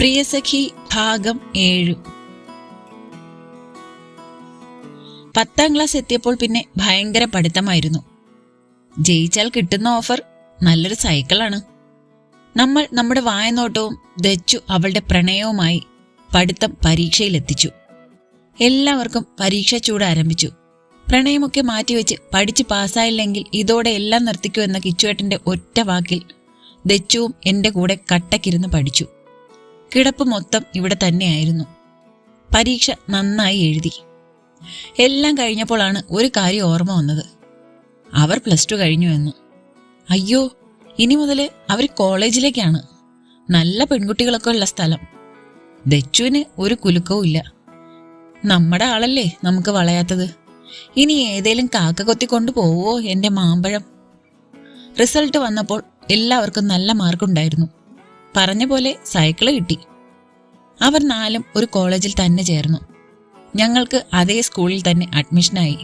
പ്രിയസഖി ഭാഗം ഏഴു. പത്താം ക്ലാസ് എത്തിയപ്പോൾ പിന്നെ ഭയങ്കര പഠിത്തമായിരുന്നു. ജയിച്ചാൽ കിട്ടുന്ന ഓഫർ നല്ലൊരു സൈക്കിളാണ്. നമ്മൾ നമ്മുടെ വായനോട്ടവും ദച്ചു അവളുടെ പ്രണയവുമായി പഠിത്തം പരീക്ഷയിലെത്തിച്ചു. എല്ലാവർക്കും പരീക്ഷ ചൂട് ആരംഭിച്ചു. പ്രണയമൊക്കെ മാറ്റിവെച്ച് പഠിച്ച് പാസ്സായില്ലെങ്കിൽ ഇതോടെ എല്ലാം നിർത്തിക്കൂ എന്ന കിച്ചുവേട്ടന്റെ ഒറ്റ വാക്കിൽ ദച്ചുവും എന്റെ കൂടെ കട്ടക്കിരുന്ന് പഠിച്ചു. കിടപ്പ് മൊത്തം ഇവിടെ തന്നെയായിരുന്നു. പരീക്ഷ നന്നായി എഴുതി. എല്ലാം കഴിഞ്ഞപ്പോഴാണ് ഒരു കാര്യം ഓർമ്മ വന്നത്. അവർ പ്ലസ് ടു കഴിഞ്ഞു എന്ന്. അയ്യോ ഇനി മുതൽ അവർ കോളേജിലേക്കാണ്. നല്ല പെൺകുട്ടികളൊക്കെ ഉള്ള സ്ഥലം. ദച്ചുവിന് ഒരു കുലുക്കവും ഇല്ല. നമ്മുടെ ആളല്ലേ നമുക്ക് വളയാത്തത്? ഇനി ഏതേലും കാക്ക കൊത്തി കൊണ്ടുപോവോ എന്റെ മാമ്പഴം? റിസൾട്ട് വന്നപ്പോൾ എല്ലാവർക്കും നല്ല മാർക്കുണ്ടായിരുന്നു. പറഞ്ഞ പോലെ സൈക്കിൾ കിട്ടി. അവർ നാലും ഒരു കോളേജിൽ തന്നെ ചേർന്നു. ഞങ്ങൾക്ക് അതേ സ്കൂളിൽ തന്നെ അഡ്മിഷനായി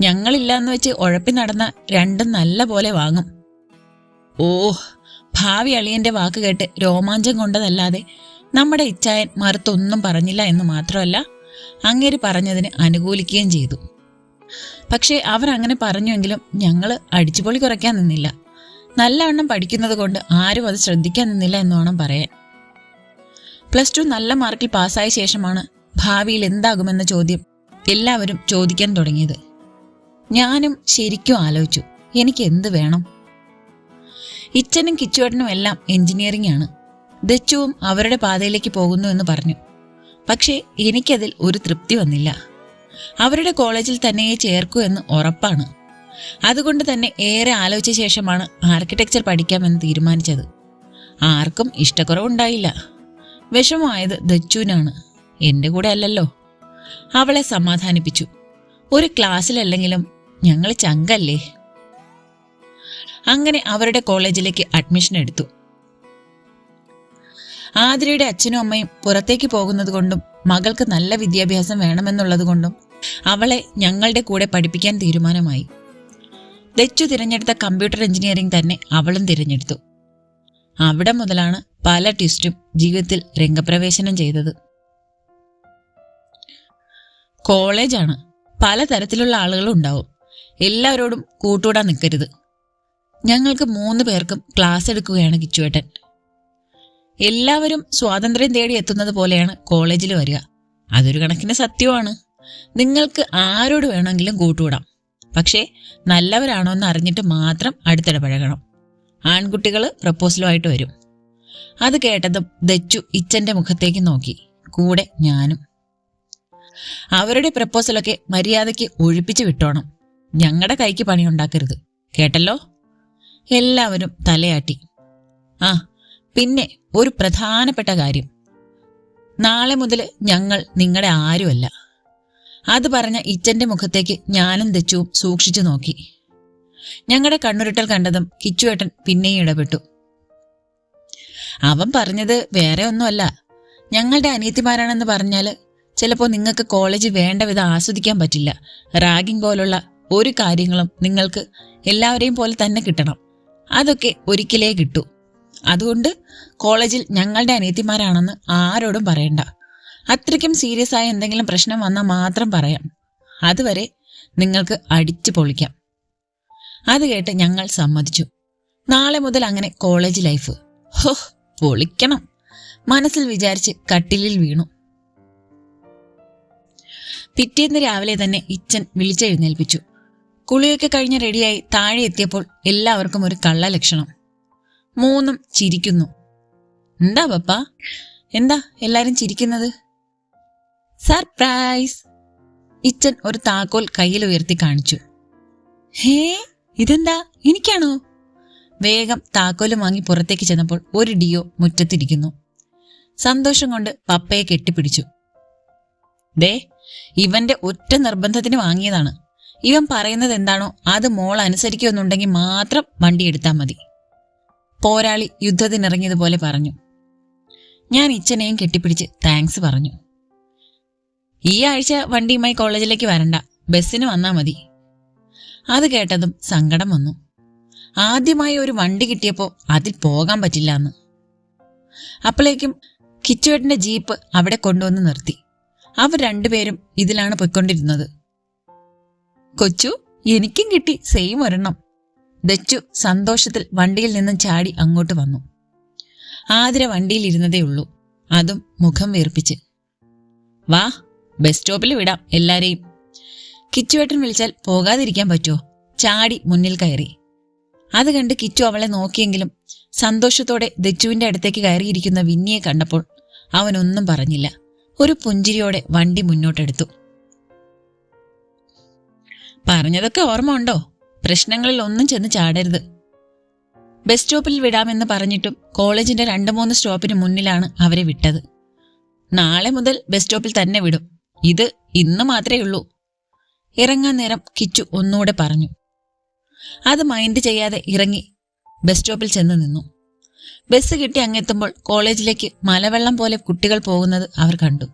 ഞങ്ങളില്ലാന്ന് വെച്ച് ഉഴപ്പി നടന്ന രണ്ടും നല്ല പോലെ വാങ്ങും. ഓ ഭാവി അളിയന്റെ വാക്ക് കേട്ട് രോമാഞ്ചം കൊണ്ടതല്ലാതെ നമ്മുടെ ഇച്ചായൻ മറുത്തൊന്നും പറഞ്ഞില്ല എന്ന് മാത്രമല്ല അങ്ങേര് പറഞ്ഞതിന് അനുകൂലിക്കുകയും ചെയ്തു. പക്ഷേ അവർ അങ്ങനെ പറഞ്ഞുവെങ്കിലും ഞങ്ങൾ അടിച്ചുപൊളി കുറയ്ക്കാൻ നിന്നില്ല. നല്ലവണ്ണം പഠിക്കുന്നത് കൊണ്ട് ആരും അത് ശ്രദ്ധിക്കാൻ നിന്നില്ല എന്ന് വേണം പറയാൻ. പ്ലസ് ടു നല്ല മാർക്കിൽ പാസ്സായ ശേഷമാണ് ഭാവിയിൽ എന്താകുമെന്ന ചോദ്യം എല്ലാവരും ചോദിക്കാൻ തുടങ്ങിയത്. ഞാനും ശരിക്കും ആലോചിച്ചു എനിക്ക് എന്ത് വേണം? ഇച്ചനും കിച്ചുവേട്ടനും എല്ലാം എഞ്ചിനീയറിംഗ് ആണ്. ദച്ചുവും അവരുടെ പാതയിലേക്ക് പോകുന്നു എന്ന് പറഞ്ഞു. പക്ഷേ എനിക്കതിൽ ഒരു തൃപ്തി വന്നില്ല. അവരുടെ കോളേജിൽ തന്നെയേ ചേർക്കൂ എന്ന് ഉറപ്പാണ്. അതുകൊണ്ട് തന്നെ ഏറെ ആലോചിച്ച ശേഷമാണ് ആർക്കിടെക്ചർ പഠിക്കാമെന്ന് തീരുമാനിച്ചത്. ആർക്കും ഇഷ്ടക്കുറവുണ്ടായില്ല. വിഷമമായത് ദച്ചുവിനാണ്. എന്റെ കൂടെ അല്ലല്ലോ. അവളെ സമാധാനിപ്പിച്ചു. ഒരു ക്ലാസ്സിലല്ലെങ്കിലും ഞങ്ങൾ ചങ്കല്ലേ? അങ്ങനെ അവരുടെ കോളേജിലേക്ക് അഡ്മിഷൻ എടുത്തു. ആതിരയുടെ അച്ഛനും അമ്മയും പുറത്തേക്ക് പോകുന്നത് കൊണ്ടും മകൾക്ക് നല്ല വിദ്യാഭ്യാസം വേണമെന്നുള്ളത് കൊണ്ടും അവളെ ഞങ്ങളുടെ കൂടെ പഠിപ്പിക്കാൻ തീരുമാനമായി. ദച്ചു തിരഞ്ഞെടുത്ത കമ്പ്യൂട്ടർ എഞ്ചിനീയറിംഗ് തന്നെ അവളും തിരഞ്ഞെടുത്തു. അവിടെ മുതലാണ് പല ട്വിസ്റ്റും ജീവിതത്തിൽ രംഗപ്രവേശനം ചെയ്തത്. കോളേജാണ്. പലതരത്തിലുള്ള ആളുകളും ഉണ്ടാവും. എല്ലാവരോടും കൂട്ടുകൂടാൻ നിൽക്കരുത്. ഞങ്ങൾക്ക് മൂന്ന് പേർക്കും ക്ലാസ് എടുക്കുകയാണ് കിച്ചുവേട്ടൻ. എല്ലാവരും സ്വാതന്ത്ര്യം തേടി എത്തുന്നത് പോലെയാണ് കോളേജിൽ വരിക. അതൊരു കണക്കിന് സത്യമാണ്. നിങ്ങൾക്ക് ആരോട് വേണമെങ്കിലും കൂട്ടുകൂടാം പക്ഷേ നല്ലവരാണോ എന്ന് അറിഞ്ഞിട്ട് മാത്രം അടുത്തിടപഴകണം ആൺകുട്ടികൾ പ്രപ്പോസലുമായിട്ട് വരും. അത് കേട്ടത് ദച്ചു ഇച്ചന്റെ മുഖത്തേക്ക് നോക്കി. കൂടെ ഞാനും. അവരുടെ പ്രപ്പോസലൊക്കെ മര്യാദയ്ക്ക് ഒഴിപ്പിച്ചു വിട്ടോണം. ഞങ്ങളുടെ കൈക്ക് പണിയുണ്ടാക്കരുത്. കേട്ടല്ലോ? എല്ലാവരും തലയാട്ടി. ആ പിന്നെ ഒരു പ്രധാനപ്പെട്ട കാര്യം. നാളെ മുതൽ ഞങ്ങൾ നിങ്ങളുടെ ആരുമല്ല. അത് പറഞ്ഞ ഇച്ചന്റെ മുഖത്തേക്ക് ഞാനും ദച്ചുവും സൂക്ഷിച്ചു നോക്കി. ഞങ്ങളുടെ കണ്ണുരുട്ടൽ കണ്ടതും കിച്ചുവേട്ടൻ പിന്നെയും ഇടപെട്ടു. അവൻ പറഞ്ഞത് വേറെ ഒന്നുമല്ല. ഞങ്ങളുടെ അനിയത്തിമാരാണെന്ന് പറഞ്ഞാൽ ചിലപ്പോൾ നിങ്ങൾക്ക് കോളേജ് വേണ്ട വിധം ആസ്വദിക്കാൻ പറ്റില്ല. റാഗിംഗ് പോലുള്ള ഒരു കാര്യങ്ങളും നിങ്ങൾക്ക് എല്ലാവരെയും പോലെ തന്നെ കിട്ടണം. അതൊക്കെ ഒരിക്കലേ കിട്ടൂ. അതുകൊണ്ട് കോളേജിൽ ഞങ്ങളുടെ അനിയത്തിമാരാണെന്ന് ആരോടും പറയണ്ട. അത്രയ്ക്കും സീരിയസ് ആയ എന്തെങ്കിലും പ്രശ്നം വന്നാൽ മാത്രം പറയാം. അതുവരെ നിങ്ങൾക്ക് അടിച്ചു പൊളിക്കാം. അത് കേട്ട് ഞങ്ങൾ സമ്മതിച്ചു. നാളെ മുതൽ അങ്ങനെ കോളേജ് ലൈഫ് ഹോ പൊളിക്കണം. മനസ്സിൽ വിചാരിച്ച് കട്ടിലിൽ വീണു. പിറ്റേന്ന് രാവിലെ തന്നെ ഇച്ചൻ വിളിച്ചെഴുന്നേൽപ്പിച്ചു. കുളിയൊക്കെ കഴിഞ്ഞ് റെഡിയായി താഴെ എത്തിയപ്പോൾ എല്ലാവർക്കും ഒരു കള്ള ലക്ഷണം. മൂന്നും ചിരിക്കുന്നു. എന്താ പപ്പ? എന്താ എല്ലാരും ചിരിക്കുന്നത്? സർപ്രൈസ്. ഇച്ചൻ ഒരു താക്കോൽ കയ്യിൽ ഉയർത്തി കാണിച്ചു. ഹേ ഇതെന്താ? എനിക്കാണോ? വേഗം താക്കോലും വാങ്ങി പുറത്തേക്ക് ചെന്നപ്പോൾ ഒരു ഡിയോ മുറ്റത്തിരിക്കുന്നു. സന്തോഷം കൊണ്ട് പപ്പയെ കെട്ടിപ്പിടിച്ചു. ദേ ഇവന്റെ ഒറ്റ നിർബന്ധത്തിന് വാങ്ങിയതാണ്. ഇവൻ പറയുന്നത് എന്താണോ അത് മോൾ അനുസരിക്കുമെന്നുണ്ടെങ്കിൽ മാത്രം വണ്ടി എടുത്താൽ മതി. പോരാളി യുദ്ധത്തിനിറങ്ങിയതുപോലെ പറഞ്ഞു. ഞാൻ ഇച്ചനെയും കെട്ടിപ്പിടിച്ച് താങ്ക്സ് പറഞ്ഞു. ഈ ആഴ്ച വണ്ടിയുമായി കോളേജിലേക്ക് വരണ്ട. ബസ്സിന് വന്നാ മതി. അത് കേട്ടതും സങ്കടം വന്നു. ആദ്യമായി ഒരു വണ്ടി കിട്ടിയപ്പോൾ അതിൽ പോകാൻ പറ്റില്ല എന്ന് അപ്പോഴേക്കും കിച്ചുവേട്ടിന്റെ ജീപ്പ് അവിടെ കൊണ്ടുവന്ന് നിർത്തി. അവർ രണ്ടുപേരും ഇതിലാണ് പൊയ്ക്കൊണ്ടിരുന്നത്. കൊച്ചു എനിക്കും കിട്ടി സെയിം ഒരെണ്ണം. ദച്ചു സന്തോഷത്തിൽ വണ്ടിയിൽ നിന്നും ചാടി അങ്ങോട്ട് വന്നു. ആതിര വണ്ടിയിൽ ഇരുന്നതേ ഉള്ളൂ. അതും മുഖം വീർപ്പിച്ച്. വാ ബസ് സ്റ്റോപ്പിൽ വിടാം എല്ലാരെയും. കിച്ചുവേട്ടൻ വിളിച്ചാൽ പോകാതിരിക്കാൻ പറ്റുമോ ചാടി മുന്നിൽ കയറി. അത് കണ്ട് കിച്ചു അവളെ നോക്കിയെങ്കിലും സന്തോഷത്തോടെ ദച്ചുവിന്റെ അടുത്തേക്ക് കയറിയിരിക്കുന്ന വിന്നിയെ കണ്ടപ്പോൾ അവനൊന്നും പറഞ്ഞില്ല. ഒരു പുഞ്ചിരിയോടെ വണ്ടി മുന്നോട്ടെടുത്തു. പറഞ്ഞതൊക്കെ ഓർമ്മ ഉണ്ടോ? പ്രശ്നങ്ങളിൽ ഒന്നും ചെന്ന് ചാടരുത്. ബസ് സ്റ്റോപ്പിൽ വിടാമെന്ന് പറഞ്ഞിട്ടും കോളേജിന്റെ രണ്ട് മൂന്ന് സ്റ്റോപ്പിന് മുന്നിലാണ് അവരെ വിട്ടത്. നാളെ മുതൽ ബസ് സ്റ്റോപ്പിൽ തന്നെ വിടും. ഇത് ഇന്ന് മാത്രമേ ഉള്ളൂ. ഇറങ്ങാൻ നേരം കിച്ചു ഒന്നുകൂടെ പറഞ്ഞു. അത് മൈൻഡ് ചെയ്യാതെ ഇറങ്ങി ബസ് സ്റ്റോപ്പിൽ ചെന്ന് നിന്നു. ബസ് കിട്ടി അങ്ങെത്തുമ്പോൾ കോളേജിലേക്ക് മലവെള്ളം പോലെ കുട്ടികൾ പോകുന്നത് അവർ കണ്ടു.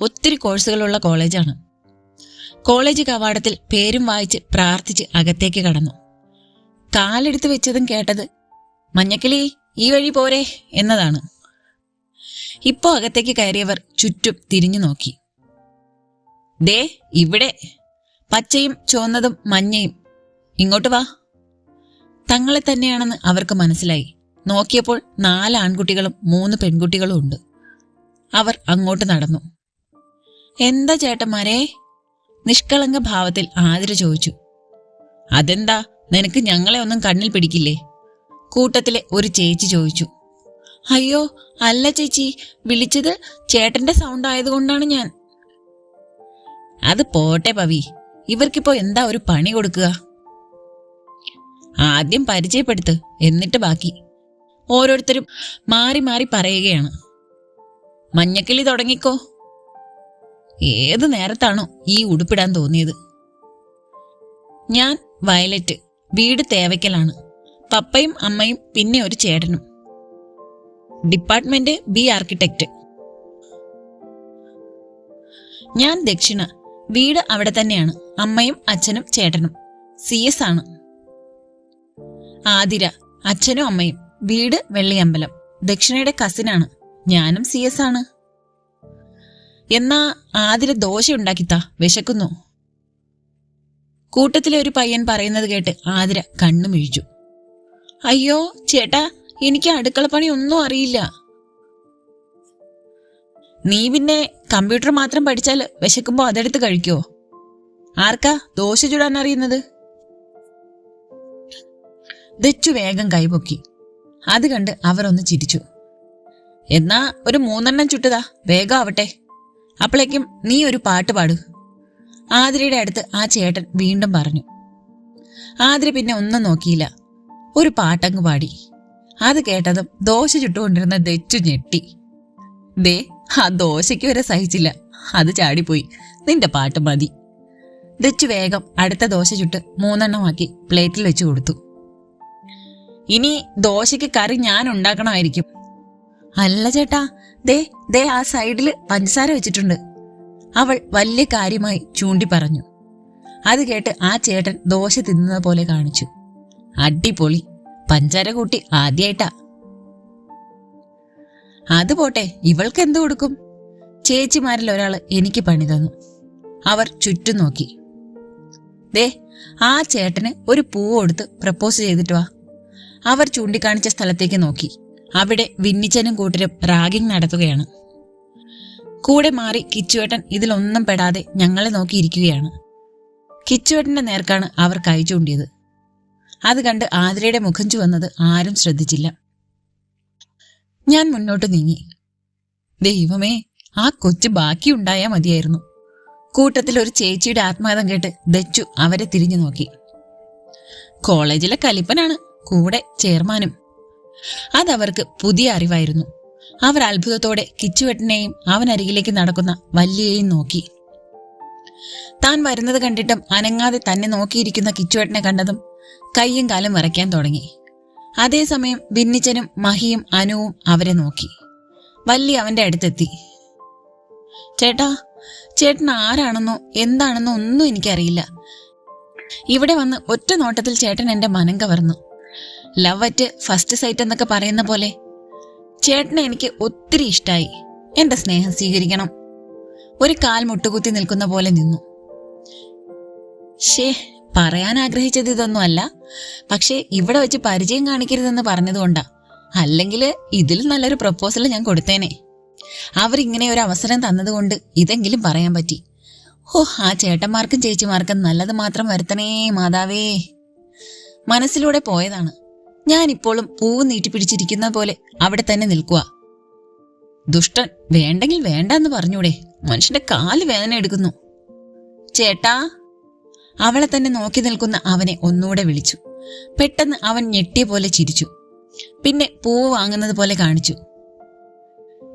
ഒത്തിരി കോഴ്സുകളുള്ള കോളേജാണ്. കോളേജ് കവാടത്തിൽ പേരും വായിച്ച് പ്രാർത്ഥിച്ച് അകത്തേക്ക് കടന്നു. കാലെടുത്ത് വെച്ചതും കേട്ടത് മഞ്ഞക്കിളി ഈ വഴി പോരെ എന്നതാണ്. ഇപ്പോ അകത്തേക്ക് കയറിയവർ ചുറ്റും തിരിഞ്ഞു നോക്കി. ദേ ഇവിടെ. പച്ചയും ചുവന്നതും മഞ്ഞയും. ഇങ്ങോട്ട് വാ. തങ്ങളെ തന്നെയാണെന്ന് അവർക്ക് മനസ്സിലായി. നോക്കിയപ്പോൾ നാല് ആൺകുട്ടികളും മൂന്ന് പെൺകുട്ടികളും ഉണ്ട്. അവർ അങ്ങോട്ട് നടന്നു. എന്താ ചേട്ടന്മാരെ? നിഷ്കളങ്ക ഭാവത്തിൽ ആതിര ചോദിച്ചു. അതെന്താ? നിനക്ക് ഞങ്ങളെ ഒന്നും കണ്ണിൽ പിടിക്കില്ലേ? കൂട്ടത്തിലെ ഒരു ചേച്ചി ചോദിച്ചു. അയ്യോ അല്ല ചേച്ചി വിളിച്ചത് ചേട്ടന്റെ സൗണ്ട് ആയതുകൊണ്ടാണ് ഞാൻ. അത് പോട്ടെ പവി. ഇവർക്കിപ്പോ എന്താ ഒരു പണി കൊടുക്കുക? ആദ്യം പരിചയപ്പെടുത്ത് എന്നിട്ട് ബാക്കി. ഓരോരുത്തരും മാറി മാറി പറയുകയാണ്. മഞ്ഞക്കിളി തുടങ്ങിക്കോ. ഏത് നേരത്താണോ ഈ ഉടുപ്പിടാൻ തോന്നിയത്. ഞാൻ വയലറ്റ് വീട് തേവയ്ക്കലാണ്. പപ്പയും അമ്മയും പിന്നെ ഒരു ചേട്ടനും. ഡിപ്പാർട്ട്മെന്റ് ബി ആർക്കിടെക്റ്റ് ഞാൻ ദക്ഷിണ വീട് അവിടെ തന്നെയാണ്. അമ്മയും അച്ഛനും ചേട്ടനും. സി എസ് ആണ്. ആതിര അച്ഛനും അമ്മയും. വീട് വെള്ളിയമ്പലം. ദക്ഷിണയുടെ കസിനാണ് ഞാനും സി എസ് ആണ്. എന്നാ ആതിര ദോശ ഉണ്ടാക്കിത്താ? വിശക്കുന്നു. കൂട്ടത്തിലെ ഒരു പയ്യൻ പറയുന്നത് കേട്ട് ആതിര കണ്ണു മിഴിച്ചു അയ്യോ ചേട്ടാ എനിക്ക് അടുക്കളപ്പണി ഒന്നും അറിയില്ല. നീ പിന്നെ കമ്പ്യൂട്ടർ മാത്രം പഠിച്ചാൽ വിശക്കുമ്പോ അതെടുത്ത് കഴിക്കോ? ആർക്കാ ദോശ ചുടാൻ അറിയുന്നത്? ദച്ചു വേഗം കൈപൊക്കി അത് കണ്ട് അവരൊന്ന് ചിരിച്ചു. എന്നാ ഒരു മൂന്നെണ്ണം ചുട്ടതാ വേഗം ആവട്ടെ. അപ്പോഴേക്കും നീ ഒരു പാട്ട് പാടു. ആതിരയുടെ അടുത്ത് ആ ചേട്ടൻ വീണ്ടും പറഞ്ഞു. ആതിര പിന്നെ ഒന്നും നോക്കിയില്ല. ഒരു പാട്ടങ്ങ് പാടി. അത് കേട്ടതും ദോശ ചുട്ടുകൊണ്ടിരുന്ന ദച്ചു ഞെട്ടി. ദേ ആ ദോശയ്ക്ക് വരെ സഹിച്ചില്ല. അത് ചാടിപ്പോയി. നിന്റെ പാട്ട് മതി. ദച്ചു വേഗം അടുത്ത ദോശ ചുട്ട് മൂന്നെണ്ണമാക്കി പ്ലേറ്റിൽ വെച്ചു കൊടുത്തു. ഇനി ദോശയ്ക്ക് കറി ഞാൻ ഉണ്ടാക്കണമായിരിക്കും. അല്ല ചേട്ടാ ദേ ദേ ആ സൈഡിൽ പഞ്ചസാര വെച്ചിട്ടുണ്ട്. അവൾ വലിയ കാര്യമായി ചൂണ്ടി പറഞ്ഞു. അത് കേട്ട് ആ ചേട്ടൻ ദോശ തിന്നുന്ന പോലെ കാണിച്ചു. അടിപൊളി. പഞ്ചാര കൂട്ടി ആദ്യായിട്ടാ അത് പോട്ടെ ഇവൾക്ക് എന്തു കൊടുക്കും? ചേച്ചിമാരിൽ ഒരാൾ എനിക്ക് പണി തന്നു. അവർ ചുറ്റും നോക്കി. ദേ ആ ചേട്ടന് ഒരു പൂവ് കൊടുത്ത് പ്രപ്പോസ് ചെയ്തിട്ട് വാ. അവർ ചൂണ്ടിക്കാണിച്ച സ്ഥലത്തേക്ക് നോക്കി. അവിടെ വിന്നിച്ചനും കൂട്ടരും റാഗിംഗ് നടത്തുകയാണ്. കൂടെ മാറി കിച്ചുവേട്ടൻ ഇതിലൊന്നും പെടാതെ ഞങ്ങളെ നോക്കിയിരിക്കുകയാണ് കിച്ചുവേട്ടന്റെ നേർക്കാണ് അവർ കൈ ചൂണ്ടിയത്. അത് കണ്ട് ആതിരയുടെ മുഖം ചുവന്നത് ആരും ശ്രദ്ധിച്ചില്ല. ഞാൻ മുന്നോട്ട് നീങ്ങി. ദൈവമേ ആ കൊച്ചു ബാക്കിയുണ്ടായാ മതിയായിരുന്നു. കൂട്ടത്തിൽ ഒരു ചേച്ചിയുടെ ആത്മാതം കേട്ട് ദച്ചു അവരെ തിരിഞ്ഞു നോക്കി. കോളേജിലെ കലിപ്പനാണ് കൂടെ ചെയർമാനും. അതവർക്ക് പുതിയ അറിവായിരുന്നു. അവർ അത്ഭുതത്തോടെ കിച്ചുവെട്ടനെയും അവനരികിലേക്ക് നടക്കുന്ന വല്യയെയും നോക്കി. താൻ വരുന്നത് കണ്ടിട്ടും അനങ്ങാതെ തന്നെ നോക്കിയിരിക്കുന്ന കിച്ചുവെട്ടനെ കണ്ടതും കയ്യും കാലും വരയ്ക്കാൻ തുടങ്ങി. അതേസമയം ഭിന്നിച്ചനും മഹിയും അനുവും അവരെ നോക്കി. വല്ലി അവന്റെ അടുത്തെത്തി. ചേട്ടാ ചേട്ടൻ ആരാണെന്നോ എന്താണെന്നോ ഒന്നും എനിക്കറിയില്ല. ഇവിടെ വന്ന് ഒറ്റ നോട്ടത്തിൽ ചേട്ടൻ എന്റെ മനം കവർന്നു. ലവ് അറ്റ് ഫസ്റ്റ് സൈറ്റ് എന്നൊക്കെ പറയുന്ന പോലെ ചേട്ടനെ എനിക്ക് ഒത്തിരി ഇഷ്ടായി. എന്റെ സ്നേഹം സ്വീകരിക്കണം. ഒരു കാൽ മുട്ടുകുത്തി നിൽക്കുന്ന പോലെ നിന്നു. ഷേ പറയാൻ ആഗ്രഹിച്ചത് ഇതൊന്നും അല്ല പക്ഷേ ഇവിടെ വെച്ച് പരിചയം കാണിക്കരുതെന്ന് പറഞ്ഞതുകൊണ്ടാ. അല്ലെങ്കിൽ ഇതിൽ നല്ലൊരു പ്രപ്പോസൽ ഞാൻ കൊടുത്തേനെ. അവരിങ്ങനെ ഒരു അവസരം തന്നതുകൊണ്ട് ഇതെങ്കിലും പറയാൻ പറ്റി. ഓ ആ ചേട്ടന്മാർക്കും ചേച്ചിമാർക്കും നല്ലത് മാത്രം വരുത്തണേ മാതാവേ. മനസ്സിലൂടെ പോയതാണ്. ഞാനിപ്പോഴും പൂവ് നീട്ടിപ്പിടിച്ചിരിക്കുന്ന പോലെ അവിടെ തന്നെ നിൽക്കുക ദുഷ്ടൻ വേണ്ടെങ്കിൽ വേണ്ടെന്ന് പറഞ്ഞൂടെ. മനുഷ്യന്റെ കാൽ വേദന എടുക്കുന്നു. ചേട്ടാ അവളെ തന്നെ നോക്കി നിൽക്കുന്ന അവനെ ഒന്നുകൂടെ വിളിച്ചു. പെട്ടെന്ന് അവൻ ഞെട്ടിയ പോലെ ചിരിച്ചു. പിന്നെ പൂവ് വാങ്ങുന്നത് പോലെ കാണിച്ചു.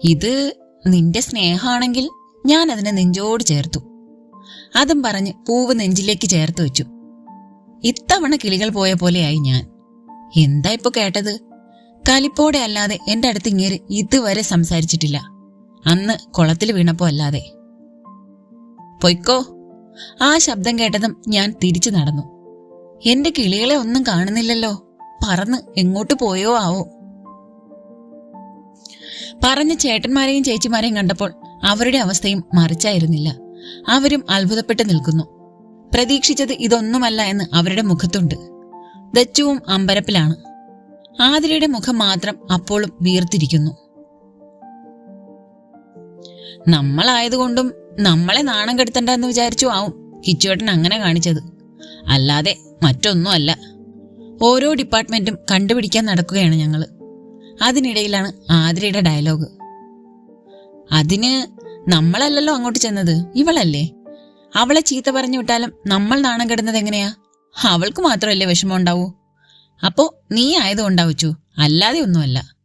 ഇത് നിന്റെ സ്നേഹമാണെങ്കിൽ ഞാൻ അതിനെ നെഞ്ചോട് ചേർത്തു. അതും പറഞ്ഞ് പൂവ് നെഞ്ചിലേക്ക് ചേർത്ത് വെച്ചു. ഇത്തവണ കിളികൾ പോയ പോലെയായി ഞാൻ. എന്താ ഇപ്പൊ കേട്ടത്? കലിപ്പോടെ അല്ലാതെ എന്റെ അടുത്ത് ഇങ്ങേര് ഇതുവരെ സംസാരിച്ചിട്ടില്ല. അന്ന് കുളത്തിൽ വീണപ്പോ അല്ലാതെ. പൊയ്ക്കോ. ആ ശബ്ദം കേട്ടതും ഞാൻ തിരിച്ചു നടന്നു. എന്റെ കിളികളെ ഒന്നും കാണുന്നില്ലല്ലോ. പറന്ന് എങ്ങോട്ട് പോയോ ആവോ? പറഞ്ഞ ചേട്ടന്മാരെയും ചേച്ചിമാരെയും കണ്ടപ്പോൾ അവരുടെ അവസ്ഥയും മറിച്ചായിരുന്നില്ല. അവരും അത്ഭുതപ്പെട്ട് നിൽക്കുന്നു. പ്രതീക്ഷിച്ചത് ഇതൊന്നുമല്ല എന്ന് അവരുടെ മുഖത്തുണ്ട്. ദച്ചുവും അമ്പരപ്പിലാണ്. ആതിരയുടെ മുഖം മാത്രം അപ്പോഴും വീർത്തിരിക്കുന്നു. നമ്മളായതുകൊണ്ടും നമ്മളെ നാണം കെടുത്തണ്ട എന്ന് വിചാരിച്ചു ആവും കിച്ചുവേട്ടൻ അങ്ങനെ കാണിച്ചത്. അല്ലാതെ മറ്റൊന്നും അല്ല ഓരോ ഡിപ്പാർട്ട്മെന്റും കണ്ടുപിടിക്കാൻ നടക്കുകയാണ് ഞങ്ങൾ അതിനിടയിലാണ് ആതിരയുടെ ഡയലോഗ്. അതിന് നമ്മളല്ലല്ലോ അങ്ങോട്ട് ചെന്നത് ഇവളല്ലേ? അവളെ ചീത്ത പറഞ്ഞു വിട്ടാലും നമ്മൾ നാണം കെടുന്നത് എങ്ങനെയാ? അവൾക്ക് മാത്രമല്ലേ വിഷമം ഉണ്ടാവൂ? അപ്പോ നീ ആയതുകൊണ്ടാവച്ചു അല്ലാതെ ഒന്നുമല്ല.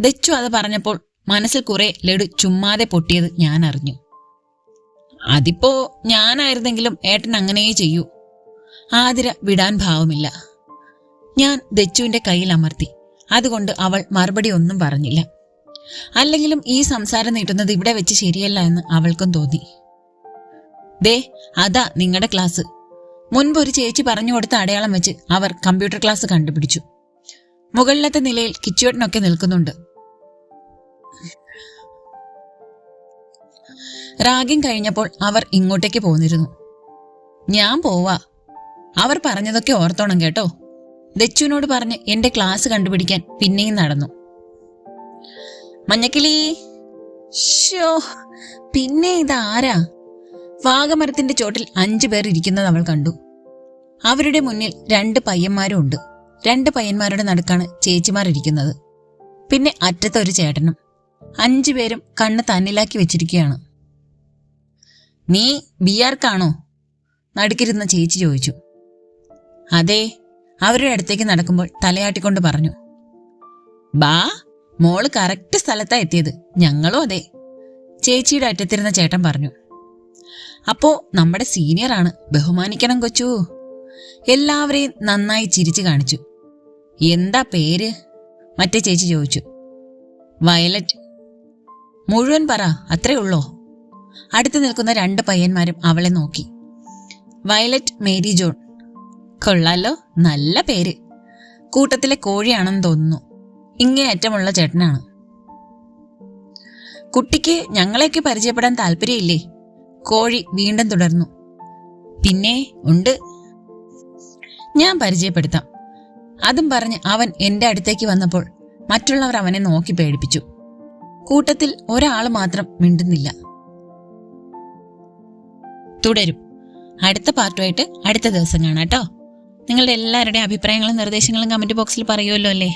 ദച്ചു അത് പറഞ്ഞപ്പോൾ മനസ്സിൽ കുറെ ലഡു ചുമ്മാതെ പൊട്ടിയത് ഞാൻ അറിഞ്ഞു. അതിപ്പോ ഞാനായിരുന്നെങ്കിലും ഏട്ടൻ അങ്ങനെയേ ചെയ്യൂ. ആതിര വിടാൻ ഭാവമില്ല. ഞാൻ ദച്ചുവിന്റെ കയ്യിൽ അമർത്തി. അതുകൊണ്ട് അവൾ മറുപടി ഒന്നും പറഞ്ഞില്ല. അല്ലെങ്കിലും ഈ സംസാരം നീട്ടുന്നത് ഇവിടെ വെച്ച് ശരിയല്ല എന്ന് അവൾക്കും തോന്നി. ദേ അതാ നിങ്ങളുടെ ക്ലാസ്. മുൻപ് ഒരു ചേച്ചി പറഞ്ഞു കൊടുത്ത അടയാളം വെച്ച് അവർ കമ്പ്യൂട്ടർ ക്ലാസ് കണ്ടുപിടിച്ചു. മുകളിലത്തെ നിലയിൽ കിച്ചുവേട്ടനൊക്കെ നിൽക്കുന്നുണ്ട്. റാഗിങ് കഴിഞ്ഞപ്പോൾ അവർ ഇങ്ങോട്ടേക്ക് പോന്നിരുന്നു. ഞാൻ പോവാ. അവർ പറഞ്ഞതൊക്കെ ഓർത്തോണം കേട്ടോ. ദച്ചുവിനോട് പറഞ്ഞ് എന്റെ ക്ലാസ് കണ്ടുപിടിക്കാൻ പിന്നെയും നടന്നു. മഞ്ഞക്കിളി. ഷോ പിന്നെ ഇതാരാ വാഗമരത്തിന്റെ ചോട്ടിൽ അഞ്ചു പേർ ഇരിക്കുന്നത് അവൾ കണ്ടു. അവരുടെ മുന്നിൽ രണ്ട് പയ്യന്മാരും ഉണ്ട്. രണ്ട് പയ്യന്മാരുടെ നടുക്കാണ് ചേച്ചിമാർ ഇരിക്കുന്നത്. പിന്നെ അറ്റത്തൊരു ചേട്ടനും. അഞ്ചു പേരും കണ്ണ് തന്നിലാക്കി വെച്ചിരിക്കുകയാണ്. നീ ബി ആർക്കാണോ നടുക്കിരുന്ന ചേച്ചി ചോദിച്ചു. അതെ അവരുടെ അടുത്തേക്ക് നടക്കുമ്പോൾ തലയാട്ടിക്കൊണ്ട് പറഞ്ഞു. ബാ മോൾ കറക്റ്റ് സ്ഥലത്താ എത്തിയത്. ഞങ്ങളും അതെ. ചേച്ചിയുടെ അറ്റത്തിരുന്ന ചേട്ടൻ പറഞ്ഞു. അപ്പോ നമ്മുടെ സീനിയറാണ് ബഹുമാനിക്കണം കൊച്ചു. എല്ലാവരെയും നന്നായി ചിരിച്ചു കാണിച്ചു. എന്താ പേര്? മറ്റേ ചേച്ചി ചോദിച്ചു. വയലറ്റ്. മുഴുവൻ പറ അത്രേ ഉള്ളോ? അടുത്ത് നിൽക്കുന്ന രണ്ട് പയ്യന്മാരും അവളെ നോക്കി. Violet Mary John. കൊള്ളാലോ നല്ല പേര്. കൂട്ടത്തിലെ കോഴിയാണെന്ന് തോന്നുന്നു. ഇങ്ങേയറ്റമുള്ള ചേട്ടനാണ്. കുട്ടിക്ക് ഞങ്ങളെയൊക്കെ പരിചയപ്പെടാൻ താല്പര്യമില്ലേ? കോഴി വീണ്ടും തുടർന്നു. പിന്നെ ഉണ്ട്. ഞാൻ പരിചയപ്പെടുത്താം. അതും പറഞ്ഞ് അവൻ എന്റെ അടുത്തേക്ക് വന്നപ്പോൾ മറ്റുള്ളവർ അവനെ നോക്കി പേടിപ്പിച്ചു. കൂട്ടത്തിൽ ഒരാൾ മാത്രം മിണ്ടുന്നില്ല. തുടരും. അടുത്ത പാർട്ടുമായിട്ട് അടുത്ത ദിവസം കാണാം കേട്ടോ. നിങ്ങളുടെ എല്ലാവരുടെയും അഭിപ്രായങ്ങളും നിർദ്ദേശങ്ങളും കമന്റ് ബോക്സിൽ പറയുമല്ലോ അല്ലേ?